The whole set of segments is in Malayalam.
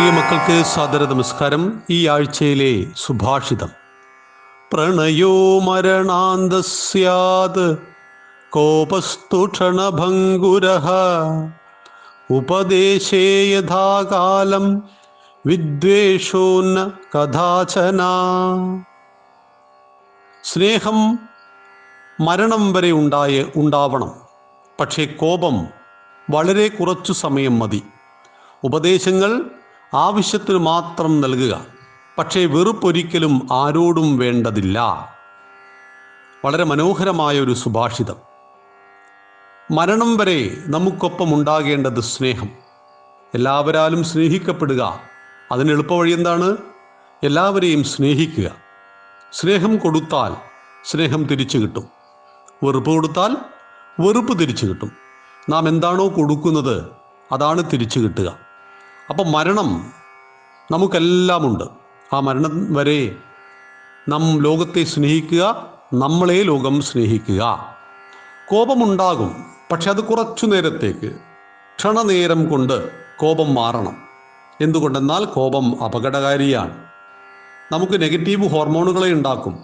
പ്രിയ മക്കൾക്ക് സാദര നമസ്കാരം. ഈ ആഴ്ചയിലെ സുഭാഷിതം. പ്രണയോ മരണാന്തസ്യാത് കോപസ്തു ക്ഷണഭംഗുരഃ ഉപദേശേ യഥാകാലം വിദ്വേഷോന്ന കഥാചന. സ്നേഹം മരണം വരെ ഉണ്ടായ ഉണ്ടാവണം. പക്ഷേ കോപം വളരെ കുറച്ചു സമയം മതി. ഉപദേശങ്ങൾ ആവശ്യത്തിന് മാത്രം നൽകുക. പക്ഷേ വെറുപ്പൊരിക്കലും ആരോടും വേണ്ടതില്ല. വളരെ മനോഹരമായ ഒരു സുഭാഷിതം. മരണം വരെ നമുക്കൊപ്പം ഉണ്ടാകേണ്ടത് സ്നേഹം. എല്ലാവരാലും സ്നേഹിക്കപ്പെടുക. അതിന് എളുപ്പവഴി എന്താണ്? എല്ലാവരെയും സ്നേഹിക്കുക. സ്നേഹം കൊടുത്താൽ സ്നേഹം തിരിച്ചു കിട്ടും. വെറുപ്പ് കൊടുത്താൽ വെറുപ്പ് തിരിച്ചു കിട്ടും. നാം എന്താണോ കൊടുക്കുന്നത് അതാണ് തിരിച്ചു കിട്ടുക. അപ്പം മരണം നമുക്കെല്ലാമുണ്ട്. ആ മരണം വരെ നാം ലോകത്തെ സ്നേഹിക്കുക നമ്മളെ ലോകം സ്നേഹിക്കുക. കോപമുണ്ടാകും പക്ഷെ അത് കുറച്ചു നേരത്തേക്ക്. ക്ഷണനേരം കൊണ്ട് കോപം മാറണം. എന്തുകൊണ്ടെന്നാൽ കോപം അപകടകാരിയാണ്. നമുക്ക് നെഗറ്റീവ് ഹോർമോണുകളെ ഉണ്ടാക്കും.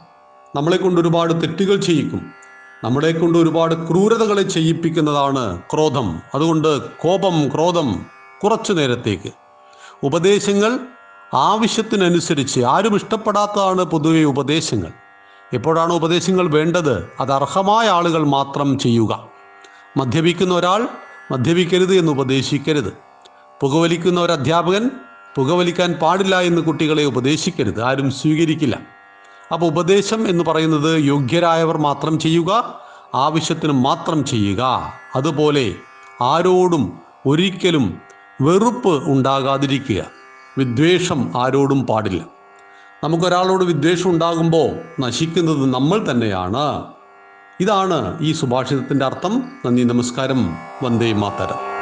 നമ്മളെ കൊണ്ട് ഒരുപാട് തെറ്റുകൾ ചെയ്യിക്കും. നമ്മളെ കൊണ്ട് ഒരുപാട് ക്രൂരതകളെ ചെയ്യിപ്പിക്കുന്നതാണ് ക്രോധം. അതുകൊണ്ട് കോപം ക്രോധം കുറച്ചു നേരത്തേക്ക്. ഉപദേശങ്ങൾ ആവശ്യത്തിനനുസരിച്ച് ആരും ഇഷ്ടപ്പെടാത്തതാണ് പൊതുവെ ഉപദേശങ്ങൾ. എപ്പോഴാണ് ഉപദേശങ്ങൾ വേണ്ടത്? അത് അർഹമായ ആളുകൾ മാത്രം ചെയ്യുക. മദ്യപിക്കുന്ന ഒരാൾ മദ്യപിക്കരുത് എന്ന് ഉപദേശിക്കരുത്. പുകവലിക്കുന്ന ഒരു അധ്യാപകൻ പുകവലിക്കാൻ പാടില്ല എന്ന് കുട്ടികളെ ഉപദേശിക്കരുത്. ആരും സ്വീകരിക്കില്ല. അപ്പോൾ ഉപദേശം എന്ന് പറയുന്നത് യോഗ്യരായവർ മാത്രം ചെയ്യുക ആവശ്യത്തിന് മാത്രം ചെയ്യുക. അതുപോലെ ആരോടും ഒരിക്കലും വെറുപ്പ് ഉണ്ടാകാതിരിക്കുക. വിദ്വേഷം ആരോടും പാടില്ല. നമുക്കൊരാളോട് വിദ്വേഷം ഉണ്ടാകുമ്പോൾ നശിക്കുന്നത് നമ്മൾ തന്നെയാണ്. ഇതാണ് ഈ സുഭാഷിതത്തിന്റെ അർത്ഥം. നന്ദി നമസ്കാരം. വന്ദേ മാതരം.